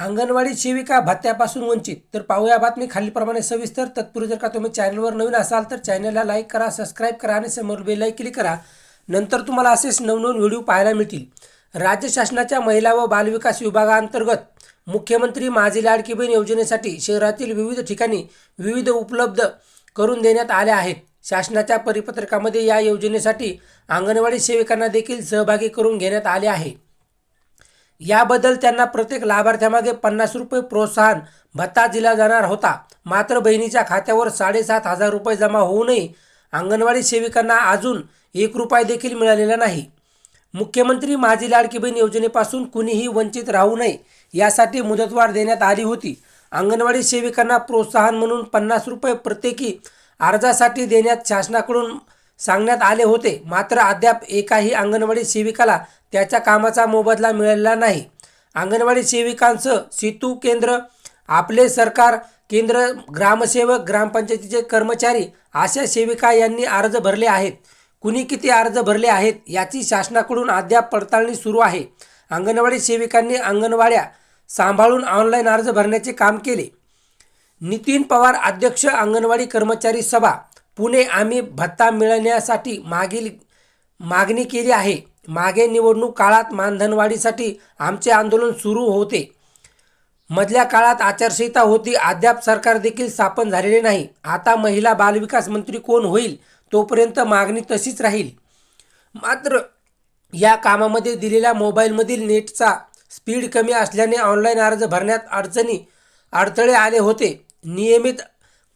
अंगणवाडी सेविका भत्त्यापासून वंचित. तर पाहूया बातमी खालीलप्रमाणे सविस्तर. तत्पूर्वी जर का तुम्ही चॅनलवर नवीन असाल तर चॅनलला लाईक करा सबस्क्राईब करा आणि समोर बेल क्लिक करा. नंतर तुम्हाला असेच नवनवीन व्हिडिओ पाहायला मिळतील. राज्य शासनाच्या महिला व बालविकास विभागाअंतर्गत मुख्यमंत्री माझी लाडकी बहीण योजनेसाठी शहरातील विविध ठिकाणी विविध उपलब्ध करून देण्यात आल्या आहेत. शासनाच्या परिपत्रकामध्ये या योजनेसाठी अंगणवाडी सेविकांना देखील सहभागी करून घेण्यात आले आहे. याबद्दल त्यांना प्रत्येक लाभार्थ्यामागे पन्नास रुपये प्रोत्साहन भत्ता दिला जाणार होता. मात्र बहिणीच्या खात्यावर साडेसात हजार रुपये जमा होऊनही अंगणवाडी सेविकांना अजून एक रुपये देखील मिळालेला नाही. मुख्यमंत्री माझी लाडकी बहीण योजनेपासून कुणीही वंचित राहू नये यासाठी मुदतवाढ देण्यात आली होती. अंगणवाडी सेविकांना प्रोत्साहन म्हणून पन्नास रुपये प्रत्येकी अर्जासाठी देण्यात शासनाकडून सांगण्यात आले होते. मात्र अद्याप एकाही अंगणवाडी सेविकाला त्याच्या कामाचा मोबदला मिळालेला नाही. अंगणवाडी सेविकांचं सेतू केंद्र आपले सरकार केंद्र ग्रामसेवक ग्रामपंचायतीचे कर्मचारी अशा सेविका यांनी अर्ज भरले आहेत. कुणी किती अर्ज भरले आहेत याची शासनाकडून अद्याप पडताळणी सुरू आहे. अंगणवाडी सेविकांनी अंगणवाड्या सांभाळून ऑनलाईन अर्ज भरण्याचे काम केले. नितीन पवार अध्यक्ष अंगणवाडी कर्मचारी सभा पुणे आम्ही भत्ता मिळण्यासाठी मागील मागणी केली आहे. मागे निवडणूक काळात मानधनवाढीसाठी आमचे आंदोलन सुरू होते. मधल्या काळात आचारसंहिता होती. अद्याप सरकार देखील स्थापन झालेले नाही. आता महिला बालविकास मंत्री कोण होईल तोपर्यंत मागणी तशीच राहील. मात्र या कामामध्ये दिलेल्या मोबाईलमधील नेटचा स्पीड कमी असल्याने ऑनलाईन अर्ज भरण्यात अडचणी अडथळे आले होते. नियमित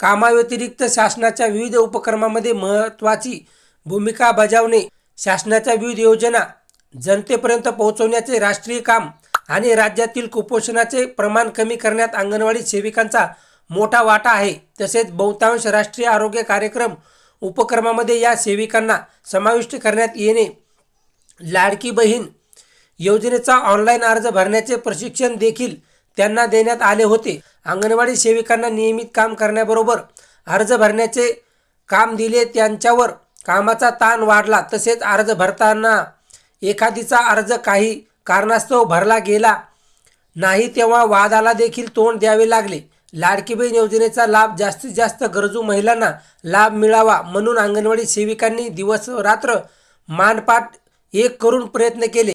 कामाव्यतिरिक्त शासनाच्या विविध उपक्रमामध्ये महत्त्वाची भूमिका बजावणे शासनाच्या विविध योजना जनतेपर्यंत पोहोचवण्याचे राष्ट्रीय काम आणि राज्यातील कुपोषणाचे प्रमाण कमी करण्यात अंगणवाडी सेविकांचा मोठा वाटा आहे. तसेच बहुतांश राष्ट्रीय आरोग्य कार्यक्रम उपक्रमामध्ये या सेविकांना समाविष्ट करण्यात येणे. लाडकी बहीण योजनेचा ऑनलाईन अर्ज भरण्याचे प्रशिक्षण देखील त्यांना देण्यात आले होते. अंगणवाडी सेविकांना नियमित काम करण्याबरोबर अर्ज भरण्याचे काम दिले. त्यांच्यावर कामाचा ताण वाढला. तसेच अर्ज भरताना एखादीचा अर्ज काही कारणास्तव भरला गेला नाही तेव्हा वादाला देखील तोंड द्यावे लागले. लाडकी बहीण योजनेचा लाभ जास्तीत जास्त गरजू महिलांना लाभ मिळावा म्हणून अंगणवाडी सेविकांनी दिवस रात्र मानपाट एक करून प्रयत्न केले.